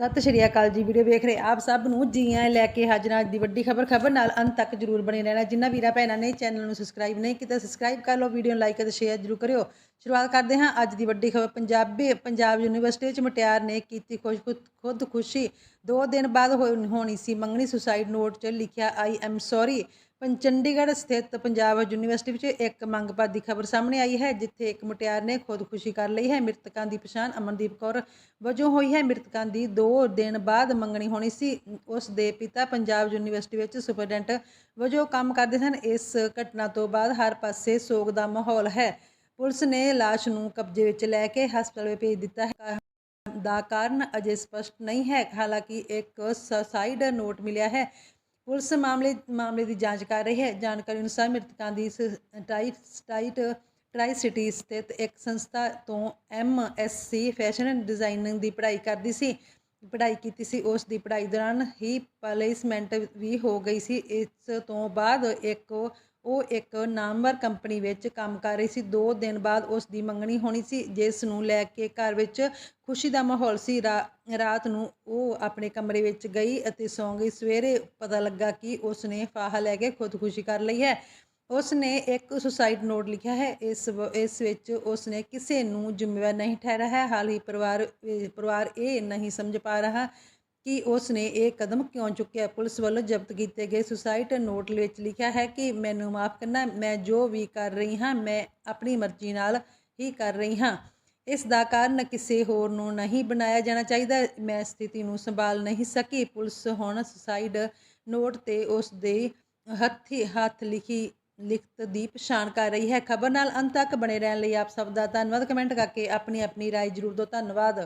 ਸਤਿ ਸ਼੍ਰੀ ਅਕਾਲ ਜੀ ਵੀਡੀਓ ਵੇਖ ਰਹੇ ਆਪ ਸਭ ਨੂੰ ਜੀਆਂ ਲੈ ਕੇ ਹਾਜ਼ਰ ਅੱਜ ਦੀ ਵੱਡੀ ਖਬਰ ਖਬਰ ਨਾਲ ਅੰਤ ਤੱਕ ਜਰੂਰ ਬਣੇ ਰਹਿਣਾ। ਜਿਨ੍ਹਾਂ ਵੀਰਾਂ, ਭੈਣਾਂ ਨੇ ਚੈਨਲ ਨੂੰ ਸਬਸਕ੍ਰਾਈਬ ਨਹੀਂ ਕੀਤਾ ਸਬਸਕ੍ਰਾਈਬ ਕਰ ਲਓ ਵੀਡੀਓ ਨੂੰ ਲਾਈਕ ਅਤੇ ਸ਼ੇਅਰ ਜਰੂਰ ਕਰਿਓ। ਸ਼ੁਰੂਆਤ ਕਰਦੇ ਹਾਂ ਅੱਜ ਦੀ ਵੱਡੀ ਖਬਰ। ਪੰਜਾਬੀ ਪੰਜਾਬ ਯੂਨੀਵਰਸਿਟੀ 'ਚ ਮਟਿਆਰ ਨੇ ਕੀਤੀ ਖੁਸ਼। ਖੁਦਕੁਸ਼ੀ ਦੋ ਦਿਨ ਬਾਅਦ ਹੋਈ- ਹੋਣੀ ਸੀ ਮੰਗਣੀ ਸੁਸਾਈਡ ਨੋਟ 'ਚ ਲਿਖਿਆ ਆਈ ਐਮ ਸੌਰੀ ਪੰ, ਚੰਡੀਗੜ੍ਹ ਸਥਿਤ ਪੰਜਾਬ ਯੂਨੀਵਰਸਿਟੀ ਵਿੱਚ ਇੱਕ ਮੰਗ ਮੰਗਪਤ ਦੀ ਖਬਰ ਸਾਹਮਣੇ ਆਈ ਹੈ, ਜਿੱਥੇ ਇੱਕ ਮੁਟਿਆਰ ਨੇ ਖੁਦਕੁਸ਼ੀ ਕਰ ਲਈ ਹੈ। ਮ੍ਰਿਤਕਾਂ ਦੀ ਪਛਾਣ ਅਮਨਦੀਪ ਕੌਰ ਵਜੋਂ ਹੋਈ ਹੈ। ਮ੍ਰਿਤਕਾਂ ਦੀ 2 ਦਿਨ ਬਾਅਦ ਮੰਗਣੀ ਹੋਣੀ ਸੀ। ਉਸ ਦੇ ਪਿਤਾ ਪੰਜਾਬ ਯੂਨੀਵਰਸਿਟੀ ਵਿੱਚ ਸੁਪਰਡੈਂਟ ਵਜੋਂ ਕੰਮ ਕਰਦੇ ਸਨ। ਇਸ ਘਟਨਾ ਤੋਂ ਬਾਅਦ ਹਰ ਪਾਸੇ ਸੋਗ ਦਾ ਮਾਹੌਲ ਹੈ। ਪੁਲਿਸ ਨੇ ਲਾਸ਼ ਨੂੰ ਕਬਜ਼ੇ ਵਿੱਚ ਲੈ ਕੇ ਹਸਪਤਾਲ ਵਿੱਚ ਭੇਜ ਦਿੱਤਾ ਹੈ। ਦਾ ਕਾਰਨ ਅਜੇ ਸਪਸ਼ਟ ਨਹੀਂ ਹੈ। ਹਾਲਾਂਕਿ ਇੱਕ ਸੁਸਾਈਡ ਨੋਟ ਮਿਲਿਆ ਹੈ। ਪੁਲਿਸ ਮਾਮਲੇ ਮਾਮਲੇ ਦੀ ਜਾਂਚ ਕਰ ਰਹੀ ਹੈ। ਜਾਣਕਾਰੀ ਅਨੁਸਾਰ ਮ੍ਰਿਤਕਾਂ ਦੀ ਸ- ਟਾਈਟ ਟਰਾਈ ਸਿਟੀ ਸਥਿਤ ਇੱਕ ਸੰਸਥਾ ਤੋਂ M S C fashion designing ਦੀ ਪੜ੍ਹਾਈ ਕਰਦੀ ਸੀ। ਪੜ੍ਹਾਈ ਕੀਤੀ ਸੀ। ਉਸ ਦੀ ਪੜ੍ਹਾਈ ਦੌਰਾਨ ਹੀ ਪਲੇਸਮੈਂਟ ਵੀ ਹੋ ਗਈ ਸੀ। ਇਸ ਤੋਂ ਬਾਅਦ ਇੱਕ ਉਹ ਇੱਕ ਨਾਮਵਰ ਕੰਪਨੀ ਵਿੱਚ ਕੰਮ ਕਰ ਰਹੀ ਸੀ। 2 ਦਿਨ ਬਾਅਦ ਉਸ ਦੀ ਮੰਗਣੀ ਹੋਣੀ ਸੀ, ਜਿਸ ਨੂੰ ਲੈ ਕੇ ਘਰ ਵਿੱਚ ਖੁਸ਼ੀ ਦਾ ਮਾਹੌਲ ਸੀ। ਰਾਤ ਨੂੰ ਉਹ ਆਪਣੇ ਕਮਰੇ ਵਿੱਚ ਗਈ ਅਤੇ ਸੌਂ ਗਈ। ਸਵੇਰੇ ਪਤਾ ਲੱਗਾ ਕਿ ਉਸ ਨੇ ਫਾਹਾ ਲੈ ਕੇ ਖੁਦਕੁਸ਼ੀ ਕਰ ਲਈ ਹੈ। ਉਸ ਨੇ ਇੱਕ ਸੁਸਾਈਡ ਨੋਟ ਲਿਖਿਆ ਹੈ। ਇਸ ਵ- ਇਸ ਵਿੱਚ ਉਸ ਨੇ ਕਿਸੇ ਨੂੰ ਜ਼ਿੰਮੇਵਾਰ ਨਹੀਂ ਠਹਿਰਾਇਆ। ਹੈ ਹਾਲ ਹੀ ਪਰਿਵਾਰ ਪਰਿਵਾਰ ਇਹ ਨਹੀਂ ਸਮਝ ਪਾ ਰਿਹਾ। ਕਿ ਉਸ ਨੇ ਇਹ ਕਦਮ ਕਿਉਂ ਚੁੱਕਿਆ ਪੁਲਿਸ ਵੱਲੋਂ ਜ਼ਬਤ ਕੀਤੇ ਗਏ ਸੁਸਾਈਡ ਨੋਟ ਵਿੱਚ ਲਿਖਿਆ ਹੈ ਕਿ ਮੈਨੂੰ ਮਾਫ ਕਰਨਾ ਮੈਂ ਜੋ ਵੀ ਕਰ ਰਹੀ ਹਾਂ ਮੈਂ ਆਪਣੀ ਮਰਜ਼ੀ ਨਾਲ ਹੀ ਕਰ ਰਹੀ ਹਾਂ ਇਸ ਦਾ ਕਾਰਨ ਕਿਸੇ ਹੋਰ ਨੂੰ ਨਹੀਂ ਬਣਾਇਆ ਜਾਣਾ ਚਾਹੀਦਾ ਮੈਂ ਸਥਿਤੀ ਨੂੰ ਸੰਭਾਲ ਨਹੀਂ ਸਕੀ ਪੁਲਿਸ ਹੁਣ ਸੁਸਾਈਡ ਨੋਟ ਤੇ ਉਸ ਦੇ ਹੱਥੀ ਹੱਥ ਲਿਖੀ ਲਿਖਤ ਦੀ ਪਛਾਣ ਕਰ ਰਹੀ ਹੈ ਖਬਰ ਨਾਲ ਅੰਤ ਤੱਕ ਬਣੇ ਰਹਿਣ ਲਈ ਆਪ ਸਭ ਦਾ ਧੰਨਵਾਦ ਕਮੈਂਟ ਕਰਕੇ ਆਪਣੀ ਆਪਣੀ رائے ਜ਼ਰੂਰ ਦਿਓ ਧੰਨਵਾਦ